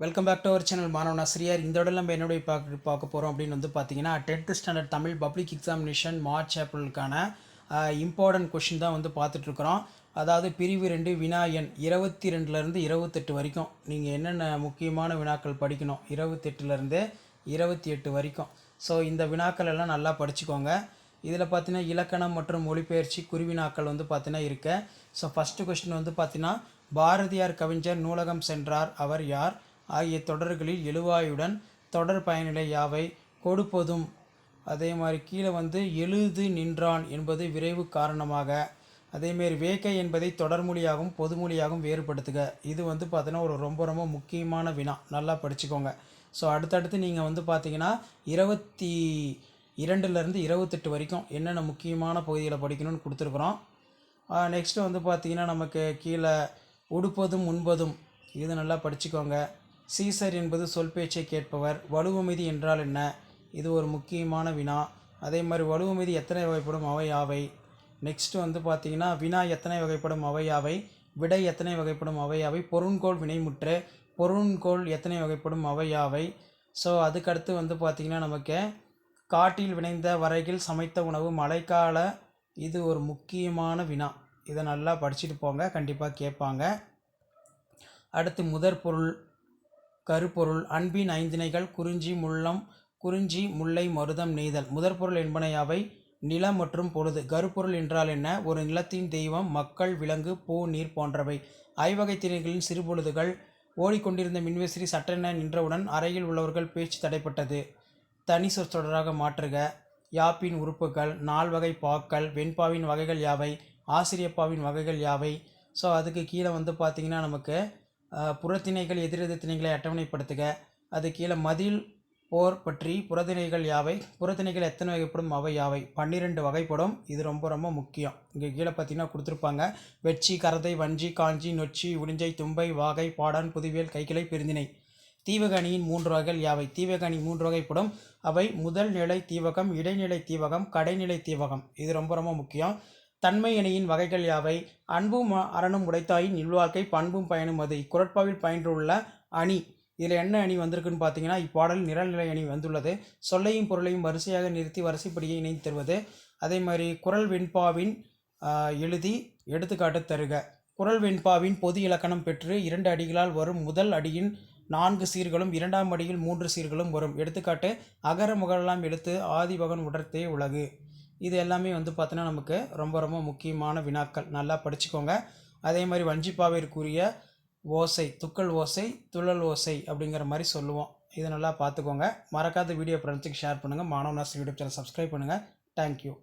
Welcome back to our channel மாணவன் ஆசிரியர் இந்த இடம் நம்ம என்னுடைய பார்க்க பார்க்க போகிறோம் அப்படின்னு வந்து பார்த்தீங்கன்னா tenth standard Tamil public examination March ஏப்ரலுக்கான important question தான் வந்து பார்த்துட்ருக்குறோம் அதாவது பிரிவு ரெண்டு வினா எண் இருபத்தி ரெண்டுலேருந்து இருபத்தெட்டு வரைக்கும். நீங்கள் என்னென்ன முக்கியமான வினாக்கள் படிக்கணும்? இருபத்தெட்டுலேருந்து இருபத்தி எட்டு வரைக்கும். ஸோ இந்த வினாக்கள் எல்லாம் நல்லா படிச்சுக்கோங்க. இதில் பார்த்தீங்கன்னா இலக்கணம் மற்றும் மொழிபெயர்ச்சி குருவினாக்கள் வந்து பார்த்தீங்கன்னா இருக்க. ஸோ ஃபஸ்ட்டு கொஸ்டின் வந்து பார்த்தீங்கன்னா பாரதியார் கவிஞர் நூலகம் சென்றார். அவர் யார்? ஆகிய தொடர்களில் எழுவாயுடன் தொடர் பயனிலை யாவை கொடுப்பதும் அதே மாதிரி கீழே வந்து எழுது நின்றான் என்பது விரைவு காரணமாக. அதேமாரி வேக்கை என்பதை தொடர்மொழியாகவும் பொதுமொழியாகவும் வேறுபடுத்துக. இது வந்து பார்த்தீங்கன்னா ஒரு ரொம்ப ரொம்ப முக்கியமான வினா. நல்லா படிச்சுக்கோங்க. ஸோ அடுத்தடுத்து நீங்கள் வந்து பார்த்தீங்கன்னா இருபத்தி இரண்டுலேருந்து இருபத்தெட்டு வரைக்கும் என்னென்ன முக்கியமான பகுதிகளை படிக்கணும்னு கொடுத்துருக்குறோம். நெக்ஸ்ட்டு வந்து பார்த்தீங்கன்னா நமக்கு கீழே உடுப்பதும் உண்பதும் இது நல்லா படிச்சுக்கோங்க. சீசர் என்பது சொல் பேச்சை கேட்பவர். வலுவமைதி என்றால் என்ன? இது ஒரு முக்கியமான வினா. அதே மாதிரி வலுவமிதி எத்தனை வகைப்படும்? அவை யாவை? நெக்ஸ்ட்டு வந்து பார்த்தீங்கன்னா வினா எத்தனை வகைப்படும்? அவை யாவை? விடை எத்தனை வகைப்படும்? அவை யாவை? பொருண்கோள் வினைமுற்று பொருண்கோள் எத்தனை வகைப்படும்? அவை யாவை? ஸோ அதுக்கடுத்து வந்து பார்த்திங்கன்னா நமக்கு காட்டில் விளைந்த வரையில் சமைத்த உணவு மழைக்கால இது ஒரு முக்கியமான வினா. இதை நல்லா படிச்சுட்டு போங்க. கண்டிப்பாக கேட்பாங்க. அடுத்து முதற் பொருள். கருப்பொருள் அன்பின் ஐந்திணைகள் குறிஞ்சி முள்ளம் குறிஞ்சி முல்லை மருதம் நெய்தல். முதற்பொருள் என்பனையாவை நிலம் மற்றும் பொழுது. கருப்பொருள் என்றால் என்ன? ஒரு நிலத்தின் தெய்வம் மக்கள் விலங்கு பூ நீர் போன்றவை. ஐவகை திணைகளின் சிறுபொழுதுகள் ஓடிக்கொண்டிருந்த மின்விசிறி சட்டென நின்றவுடன் அறையில் உள்ளவர்கள் பேச்சு தடைப்பட்டது. தனி சொற்றொடராக மாற்றுக. யாப்பின் உறுப்புகள் நால்வகை பாக்கள் வெண்பாவின் வகைகள் யாவை? ஆசிரியப்பாவின் வகைகள் யாவை? ஸோ அதுக்கு கீழே வந்து பார்த்திங்கன்னா நமக்கு புறத்திணைகள் எதிரெதிர் திணைகளை அட்டவணைப்படுத்துக. அது கீழே மதில் போர் பற்றி புறத்திணைகள் யாவை? புறத்திணைகள் எத்தனை வகைப்படும்? அவை யாவை? பன்னிரெண்டு வகைப்படும். இது ரொம்ப ரொம்ப முக்கியம். இங்கே கீழே பார்த்தீங்கன்னா கொடுத்துருப்பாங்க. வெச்சி கரதை வஞ்சி காஞ்சி நொச்சி உடிஞ்சை தும்பை வாகை பாடான் புதுவியல் கைக்கிளை பெருந்திணை. தீவக அணியின் மூன்று வகைகள் யாவை? தீவக அணி மூன்று வகைப்படும். அவை முதல் நிலை தீவகம் இடைநிலை தீவகம் கடைநிலை தீவகம். இது ரொம்ப ரொம்ப முக்கியம். தன்மை அணியின் வகைகள் யாவை? அன்பும் அரணும் உடைத்தாயின் இல்வாழ்க்கை பண்பும் பயனும் அது. இக்குரட்பாவில் பயின்றுள்ள அணி. இதில் என்ன அணி வந்திருக்குன்னு பார்த்தீங்கன்னா இப்பாடல் நிரல்நிலை அணி வந்துள்ளது. சொல்லையும் பொருளையும் வரிசையாக நிறுத்தி வரிசைப்படியை இணைந்து தருவது. அதே மாதிரி குரல் வெண்பாவின் எழுதி எடுத்துக்காட்டு தருக. குரல் வெண்பாவின் பொது இலக்கணம் பெற்று இரண்டு அடிகளால் வரும் முதல் அடியின் நான்கு சீர்களும் இரண்டாம் அடியில் மூன்று சீர்களும் வரும். எடுத்துக்காட்டு அகர முகலாம் எழுத்து ஆதிபகன் உடர்த்தே உலகு. இது எல்லாமே வந்து பார்த்தோன்னா நமக்கு ரொம்ப ரொம்ப முக்கியமான வினாக்கள். நல்லா படிச்சுக்கோங்க. அதே மாதிரி வஞ்சிப்பாவிற்குரிய ஓசை துக்கள் ஓசை துள்ளல் ஓசை அப்படிங்கிற மாதிரி சொல்லுவோம். இதை நல்லா பார்த்துக்கோங்க. மறக்காத வீடியோ ஃப்ரெண்ட்ஸுக்கு ஷேர் பண்ணுங்கள் மாணவனாஸ் யூடியூப் சேனல் சப்ஸ்கிரைப் பண்ணுங்கள் தேங்க்யூ